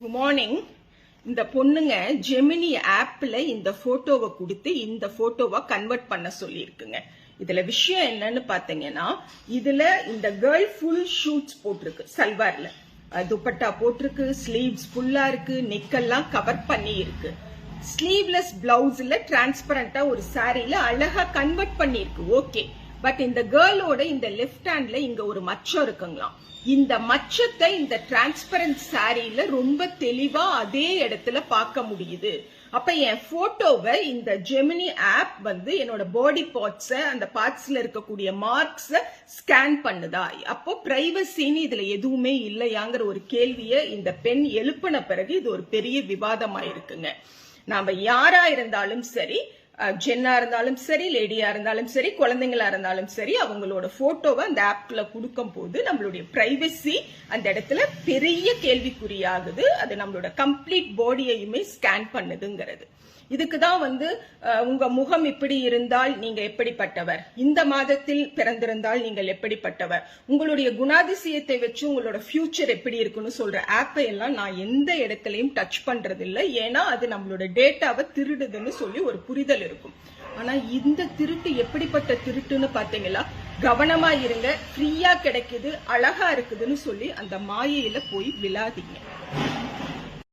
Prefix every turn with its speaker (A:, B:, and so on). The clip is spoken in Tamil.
A: குட் மார்னிங் இந்த பொண்ணுங்க ஜெமினி ஆப்ல இந்த போட்டோவை கொடுத்து இந்த போட்டோவை கன்வெர்ட் பண்ண சொல்லியிருக்குங்க. இதுல விஷயம் என்னன்னு பாத்தீங்கன்னா இதுல இந்த கேர்ள் ஃபுல் ஷூட்ஸ் போட்டிருக்கு சல்வார்ல. துப்பட்டா போட்டிருக்கு ஸ்லீவ்ஸ் ஃபுல்லா இருக்கு நெக்கெல்லாம் கவர் பண்ணி இருக்கு ஸ்லீவ்லெஸ் பிளவுஸ்ல டிரான்ஸ்பரண்டா ஒரு சாரியில அழகா கன்வெர்ட் பண்ணிருக்கு ஓகே பட் இந்த கேர்ளோட இந்த லெஃப்ட் ஹேண்ட்ல இங்க ஒரு மச்சம் இருக்குங்களாம். இந்த மச்சத்தை இந்த டிரான்ஸ்பரண்ட் சாரியில ரொம்ப தெளிவா அதே இடத்துல பார்க்க முடியுது. அப்ப என் போட்டோவை இந்த ஜெமினி ஆப் வந்து என்னோட பாடி பார்ட்ஸ அந்த பார்ட்ஸ்ல இருக்கக்கூடிய மார்க்ஸ ஸ்கேன் பண்ணுதா? அப்போ பிரைவசின்னு இதுல எதுவுமே இல்லையாங்கிற ஒரு கேள்வியை இந்த பெண் எழுப்பின பிறகு இது ஒரு பெரிய விவாதமா இருக்குங்க நாம யாரா இருந்தாலும் சரி ஜென்னா இருந்தாலும் சரி லேடியா இருந்தாலும் சரி குழந்தைங்களா இருந்தாலும் சரி அவங்களோட போட்டோவை அந்த ஆப்ல கொடுக்கும் போது நம்மளுடைய பிரைவசி அந்த இடத்துல பெரிய கேள்விக்குறியாகுது. அது நம்மளோட கம்ப்ளீட் பாடியையுமே ஸ்கேன் பண்ணுதுங்கிறது. இதுக்கு தான் வந்து உங்க முகம் இப்படி இருந்தால் நீங்க எப்படிப்பட்டவர்? இந்த மாதத்தில் பிறந்திருந்தால் நீங்கள் எப்படிப்பட்டவர்? உங்களுடைய குணாதிசயத்தை வச்சு உங்களோட ஃபியூச்சர் எப்படி இருக்குன்னு சொல்ற ஆப்பை எல்லாம் நான் எந்த இடத்துலயும் டச் பண்றது இல்லை ஏன்னா அது நம்மளோட டேட்டாவை திருடுதுன்னு சொல்லி ஒரு புரிதல் இருக்கும். ஆனா இந்த திருட்டு எப்படிப்பட்ட திருட்டுன்னு பாத்தீங்களா கவனமா இருங்க. ஃப்ரீயா கிடைக்குது அழகா இருக்குதுன்னு சொல்லி அந்த மாயையில போய் விழாதீங்க.